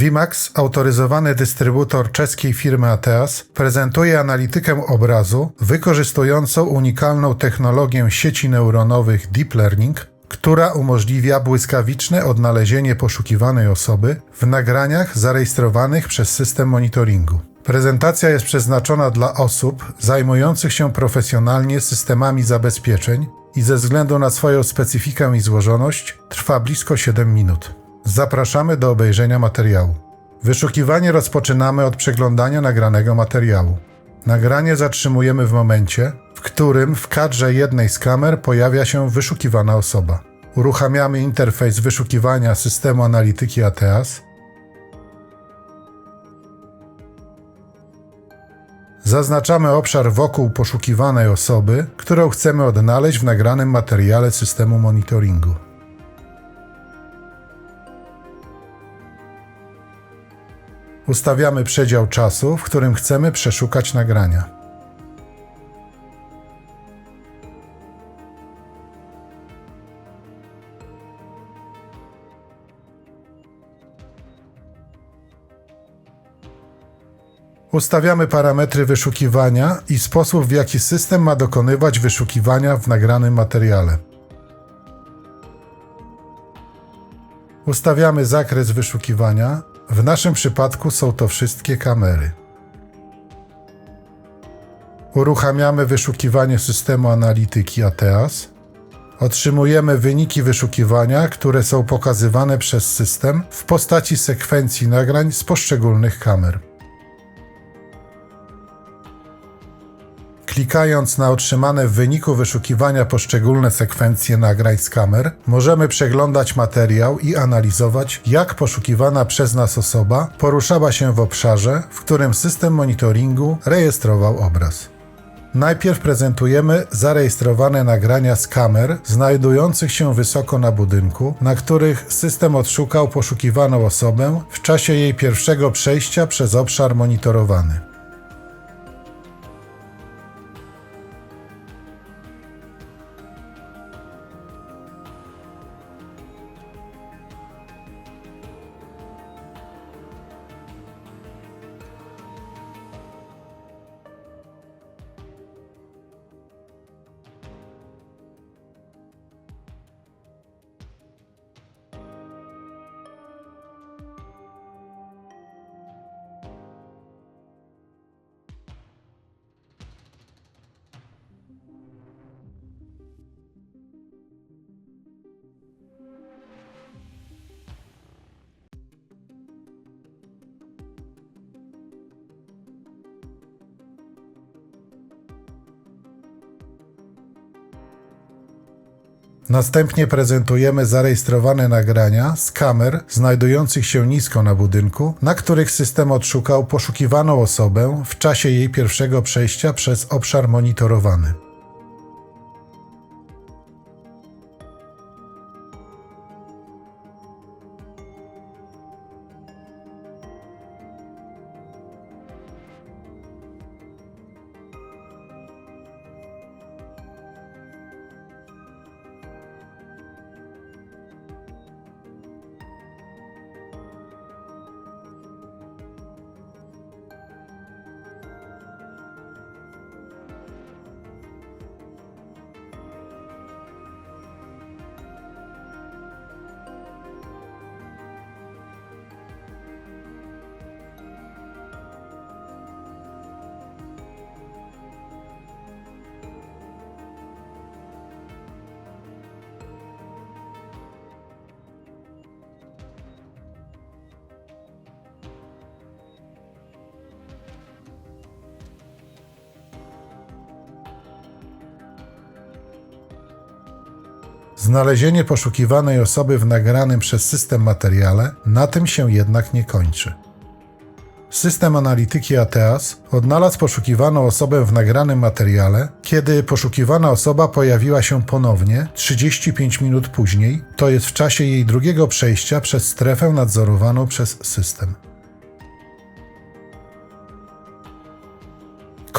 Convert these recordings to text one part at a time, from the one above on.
Vimax, autoryzowany dystrybutor czeskiej firmy Ateas, prezentuje analitykę obrazu wykorzystującą unikalną technologię sieci neuronowych Deep Learning, która umożliwia błyskawiczne odnalezienie poszukiwanej osoby w nagraniach zarejestrowanych przez system monitoringu. Prezentacja jest przeznaczona dla osób zajmujących się profesjonalnie systemami zabezpieczeń i ze względu na swoją specyfikę i złożoność trwa blisko 7 minut. Zapraszamy do obejrzenia materiału. Wyszukiwanie rozpoczynamy od przeglądania nagranego materiału. Nagranie zatrzymujemy w momencie, w którym w kadrze jednej z kamer pojawia się wyszukiwana osoba. Uruchamiamy interfejs wyszukiwania systemu analityki ATEAS. Zaznaczamy obszar wokół poszukiwanej osoby, którą chcemy odnaleźć w nagranym materiale systemu monitoringu. Ustawiamy przedział czasu, w którym chcemy przeszukać nagrania. Ustawiamy parametry wyszukiwania i sposób, w jaki system ma dokonywać wyszukiwania w nagranym materiale. Ustawiamy zakres wyszukiwania. W naszym przypadku są to wszystkie kamery. Uruchamiamy wyszukiwanie systemu analityki ATEAS. Otrzymujemy wyniki wyszukiwania, które są pokazywane przez system w postaci sekwencji nagrań z poszczególnych kamer. Klikając na otrzymane w wyniku wyszukiwania poszczególne sekwencje nagrań z kamer, możemy przeglądać materiał i analizować, jak poszukiwana przez nas osoba poruszała się w obszarze, w którym system monitoringu rejestrował obraz. Najpierw prezentujemy zarejestrowane nagrania z kamer znajdujących się wysoko na budynku, na których system odszukał poszukiwaną osobę w czasie jej pierwszego przejścia przez obszar monitorowany. Następnie prezentujemy zarejestrowane nagrania z kamer znajdujących się nisko na budynku, na których system odszukał poszukiwaną osobę w czasie jej pierwszego przejścia przez obszar monitorowany. Znalezienie poszukiwanej osoby w nagranym przez system materiale na tym się jednak nie kończy. System analityki ATEAS odnalazł poszukiwaną osobę w nagranym materiale, kiedy poszukiwana osoba pojawiła się ponownie 35 minut później, to jest w czasie jej drugiego przejścia przez strefę nadzorowaną przez system.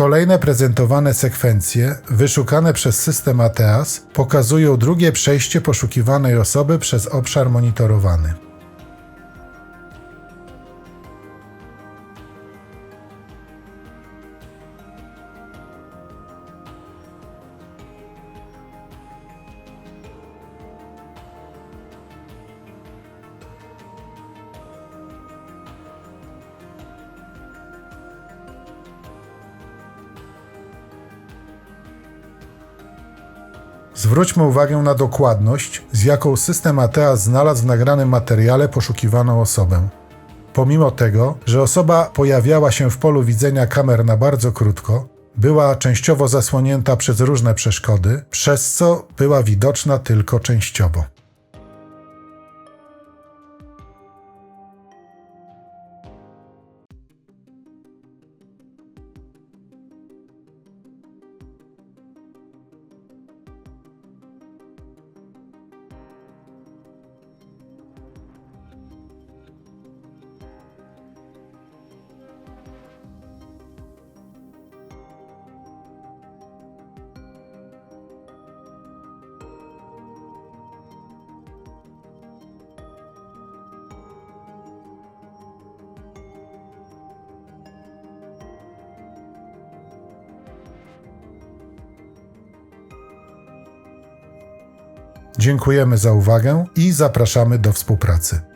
Kolejne prezentowane sekwencje, wyszukane przez system ATEAS, pokazują drugie przejście poszukiwanej osoby przez obszar monitorowany. Zwróćmy uwagę na dokładność, z jaką system ATEAS znalazł w nagranym materiale poszukiwaną osobę. Pomimo tego, że osoba pojawiała się w polu widzenia kamer na bardzo krótko, była częściowo zasłonięta przez różne przeszkody, przez co była widoczna tylko częściowo. Dziękujemy za uwagę i zapraszamy do współpracy.